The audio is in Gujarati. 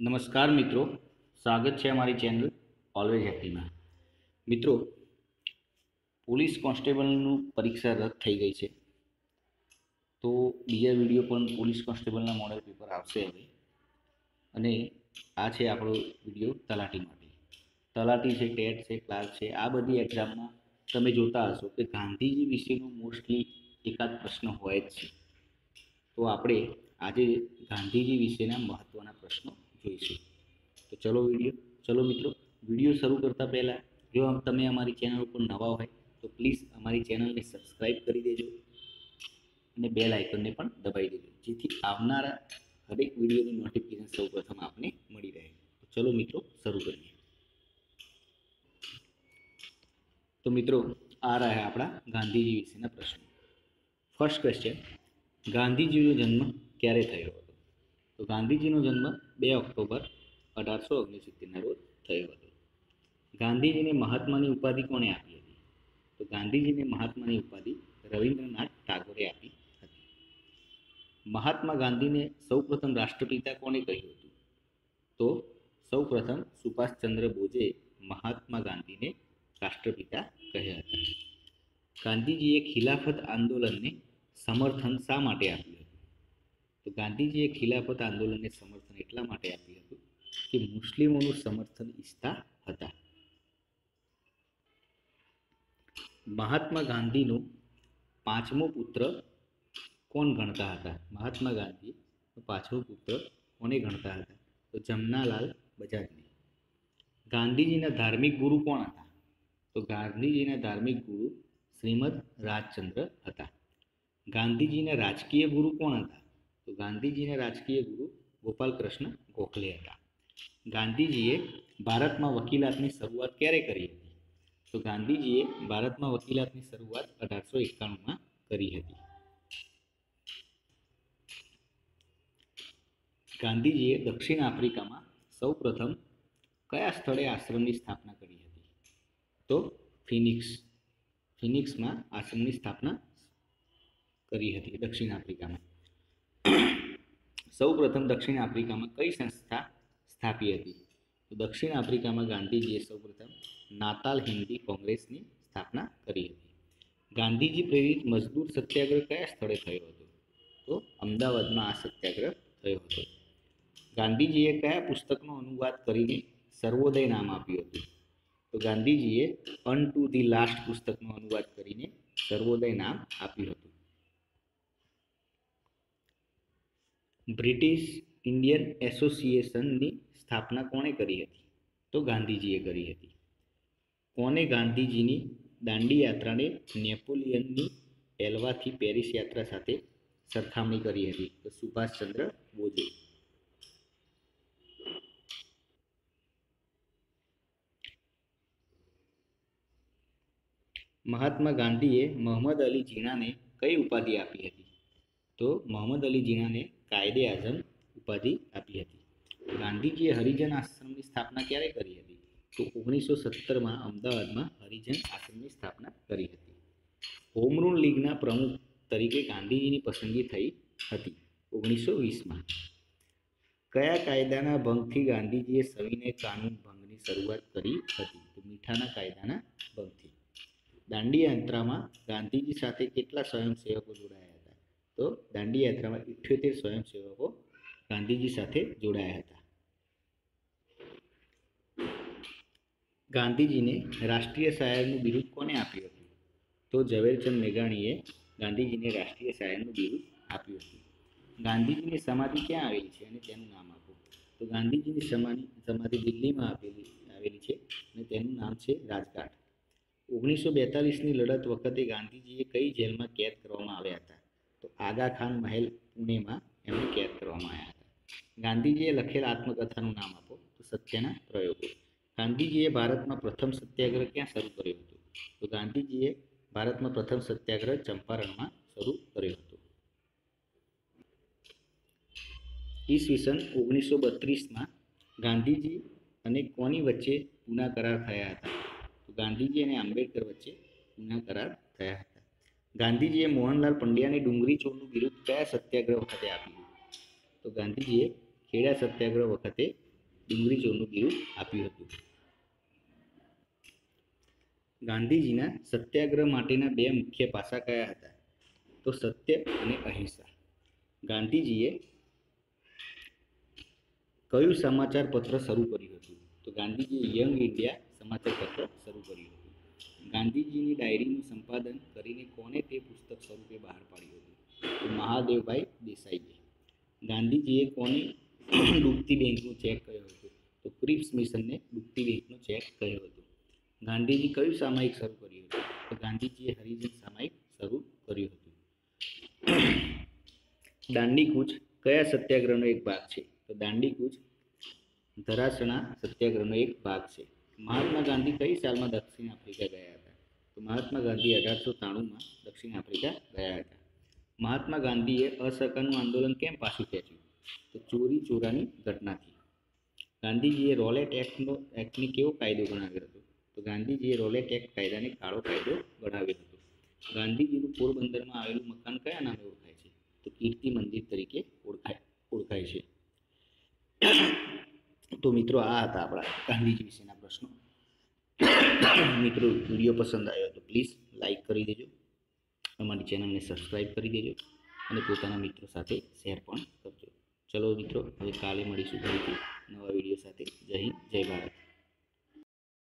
નમસ્કાર મિત્રો. સ્વાગત છે અમારી ચેનલ ઓલવેઝ હેપીમાં મિત્રો, પોલીસ કોન્સ્ટેબલનું પરીક્ષા રદ થઈ ગઈ છે. તો બીજા વીડિયો પણ પોલીસ કોન્સ્ટેબલના મોડેલ પેપર આવશે હવે. અને આ છે આપણો વીડિયો તલાટી માટે. તલાટી છે, ટેટ છે, ક્લાર્ક છે, આ બધી એક્ઝામમાં તમે જોતા હશો કે ગાંધીજી વિશેનો મોસ્ટલી એકાદ પ્રશ્ન હોય જ છે. તો આપણે આજે ગાંધીજી વિશેના મહત્ત્વના પ્રશ્નો જોઈશું તો ચલો વીડિયો, ચલો મિત્રો, વીડિયો શરૂ કરતાં પહેલાં, જો તમે અમારી ચેનલ ઉપર નવા હોય, તો પ્લીઝ અમારી ચેનલને સબસ્ક્રાઈબ કરી દેજો અને બેલ આઇકનને પણ દબાવી દેજો, જેથી આવનારા હરેક વિડીયોની નોટિફિકેશન સૌપ્રથમ આપને મળી રહે. તો ચલો મિત્રો, શરૂ કરીએ. તો મિત્રો, આ રહ્યા આપણા ગાંધીજી વિશેના પ્રશ્નો. ફર્સ્ટ ક્વેશ્ચન ગાંધીજીનો જન્મ ક્યારે થયો હતો? તો ગાંધીજીનો જન્મ બે ઓક્ટોબર અઢારસો ઓગણસિત્તેરના રોજ થયો હતો. ગાંધીજીને મહાત્માની ઉપાધિ કોણે આપી હતી? તો ગાંધીજીને મહાત્માની ઉપાધિ રવિન્દ્રનાથ ટાગોરે આપી હતી. મહાત્મા ગાંધીને સૌપ્રથમ રાષ્ટ્રપિતા કોણે કહ્યું હતું? તો સૌપ્રથમ સુભાષચંદ્ર બોઝે મહાત્મા ગાંધીને રાષ્ટ્રપિતા કહ્યા હતા. ગાંધીજીએ ખિલાફત આંદોલનને સમર્થન શા માટે આપ્યું? તો ગાંધીજીએ ખિલાફત આંદોલનને સમર્થન એટલા માટે આપ્યું હતું કે મુસ્લિમોનું સમર્થન ઈચ્છતા હતા. મહાત્મા ગાંધીનો પાંચમો પુત્ર કોણ ગણતા હતા? મહાત્મા ગાંધી પાંચમો પુત્ર કોને ગણતા હતા? તો જમનાલાલ બજાજને. ગાંધીજીના ધાર્મિક ગુરુ કોણ હતા? તો ગાંધીજીના ધાર્મિક ગુરુ શ્રીમદ રાજચંદ્ર હતા. ગાંધીજીના રાજકીય ગુરુ કોણ હતા? તો ગાંધીજીના રાજકીય ગુરુ ગોપાલ કૃષ્ણ ગોખલે હતા. ગાંધીજીએ ભારતમાં વકીલાતની શરૂઆત ક્યારે કરી હતી? તો ગાંધીજીએ ભારતમાં વકીલાતની શરૂઆત અઢારસો એકાણુંમાં કરી હતી. ગાંધીજીએ દક્ષિણ આફ્રિકામાં સૌપ્રથમ કયા સ્થળે આશ્રમની સ્થાપના કરી હતી? તો ફિનિક્સ, ફિનિક્સમાં આશ્રમની સ્થાપના કરી હતી દક્ષિણ આફ્રિકામાં. સૌપ્રથમ દક્ષિણ આફ્રિકામાં કઈ સંસ્થા સ્થાપી હતી? તો દક્ષિણ આફ્રિકામાં ગાંધીજીએ સૌપ્રથમ નાતાલ હિન્દી કોંગ્રેસની સ્થાપના કરી હતી. ગાંધીજી પ્રેરિત મજદૂર સત્યાગ્રહ કયા સ્થળે થયો હતો? તો અમદાવાદમાં આ સત્યાગ્રહ થયો હતો. ગાંધીજીએ કયા પુસ્તકનો અનુવાદ કરીને સર્વોદય નામ આપ્યું હતું? તો ગાંધીજીએ અન ટુ ધી લાસ્ટ પુસ્તકનો અનુવાદ કરીને સર્વોદય નામ આપ્યું હતું. બ્રિટિશ ઇન્ડિયન એસોસિએશનની સ્થાપના કોણે કરી હતી? તો ગાંધીજીએ કરી હતી. કોને ગાંધીજીની દાંડી યાત્રાને નેપોલિયનની એલ્વાથી પેરિસ યાત્રા સાથે સરખામણી કરી હતી? તો સુભાષચંદ્ર બોઝે. મહાત્મા ગાંધીએ મોહમ્મદ અલી જીણાને કઈ ઉપાધિ આપી હતી? તો મોહમ્મદ અલી જીણાને કાયદે આઝમ ઉપાધિ આપી હતી. ગાંધીજીએ હરિજન આશ્રમની સ્થાપના ક્યારે કરી હતી? તો ઓગણીસો સત્તરમાં અમદાવાદમાં હરિજન આશ્રમની સ્થાપના કરી હતી. હોમ રૂલ લીગના પ્રમુખ તરીકે ગાંધીજીની પસંદગી થઈ હતી ઓગણીસો વીસમાં. કયા કાયદાના ભંગથી ગાંધીજીએ સવિનય કાનૂન ભંગની શરૂઆત કરી હતી? તો મીઠાના કાયદાના ભંગથી. દાંડી યાત્રામાં ગાંધીજી સાથે કેટલા સ્વયંસેવકો જોડાયા? તો દાંડી યાત્રામાં ઇઠ્યોતેર સ્વયંસેવકો ગાંધીજી સાથે જોડાયા હતા. ગાંધીજીને રાષ્ટ્રીય શાયરનું બિરુદ કોને આપ્યું હતું? તો ઝવેરચંદ મેઘાણીએ ગાંધીજીને રાષ્ટ્રીય શાયરનું બિરુદ આપ્યું હતું. ગાંધીજીની સમાધિ ક્યાં આવેલી છે અને તેનું નામ આપો? તો ગાંધીજીની સમાધિ સમાધિ દિલ્હીમાં આપેલી, આવેલી છે અને તેનું નામ છે રાજઘાટ. ઓગણીસો બેતાલીસની લડત વખતે ગાંધીજીએ કઈ જેલમાં કેદ કરવામાં આવ્યા હતા? તો આગા ખાન મહેલ પુણેમાં એમને કેદ કરવામાં આવ્યા હતા. ગાંધીજીએ લખેલ આત્મકથાનું નામ આપો તો સત્યના પ્રયોગો. ગાંધીજીએ ભારતમાં પ્રથમ સત્યાગ્રહ ક્યાં શરૂ કર્યો હતો? તો ગાંધીજીએ ભારતમાં પ્રથમ સત્યાગ્રહ ચંપારણમાં શરૂ કર્યો હતો. ઈસવીસન ઓગણીસો બત્રીસમાં ગાંધીજી અને કોની વચ્ચે પુના કરાર થયા હતા? તો ગાંધીજી અને આંબેડકર વચ્ચે પુના કરાર થયા હતા. ગાંધીજીએ મોહનલાલ પંડ્યાને ડુંગરી ચોરનું બિરુદ કયા સત્યાગ્રહ વખતે આપ્યું? તો ગાંધીજીએ ખેડા સત્યાગ્રહ વખતે ડુંગળી ચોરનું બિરુદ આપ્યું હતું. ગાંધીજીના સત્યાગ્રહ માટેના બે મુખ્ય પાસા કયા હતા? તો સત્ય અને અહિંસા. ગાંધીજીએ કયું સમાચાર પત્ર શરૂ કર્યું હતું? તો ગાંધીજીએ યંગ ઇન્ડિયા સમાચાર પત્ર શરૂ કર્યું હતું. ગાંધીજીની ડાયરીનું સંપાદન કરીને કોને તે પુસ્તક સ્વરૂપે બહાર પાડ્યું હતું? તો મહાદેવભાઈ દેસાઈએ ગાંધીજીએ કોને ડૂબતી બેંકનું ચેક કહ્યો હતો? તો ક્રિપ્સ મિશનને ડૂબતી બેંકનો ચેક કહ્યો હતો. ગાંધીજી કયું સામાયિક શરૂ કર્યું હતું? તો ગાંધીજીએ હરિજન સામાયિક શરૂ કર્યું હતું. દાંડી કૂચ કયા સત્યાગ્રહનો એક ભાગ છે? તો દાંડી કૂચ ધરાસણા સત્યાગ્રહનો એક ભાગ છે. મહાત્મા ગાંધી કઈ સાલમાં દક્ષિણ આફ્રિકા ગયા હતા? તો મહાત્મા ગાંધી અઢારસો ત્રાણુંમાં દક્ષિણ આફ્રિકા ગયા હતા. મહાત્મા ગાંધીએ અસહકારનું આંદોલન કેમ પાછું ખેંચ્યું? તો ચોરી ચોરાની ઘટનાથી ગાંધીજીએ રોલેટ એક્ટનો, એક્ટને કેવો કાયદો ગણાવ્યો હતો? તો ગાંધીજીએ રોલેટ એક્ટ કાયદાને કાળો કાયદો ગણાવ્યો હતો. ગાંધીજીનું પોરબંદરમાં આવેલું મકાન કયા નામે ઓળખાય છે? તો કીર્તિ મંદિર તરીકે ઓળખાય ઓળખાય છે. તો મિત્રો આ હતા આપણા ગાંધીજી વિશેના પ્રશ્નો. મિત્રો, વીડિયો પસંદ આવ્યો તો પ્લીઝ લાઈક કરી દેજો. અમારી ચેનલને સબસ્ક્રાઈબ કરી દેજો અને પોતાના મિત્રો સાથે શેર પણ કરજો. ચલો મિત્રો, હવે કાલે મળીશું ફરીથી નવા વીડિયો સાથે. જય હિન્દ, જય ભારત.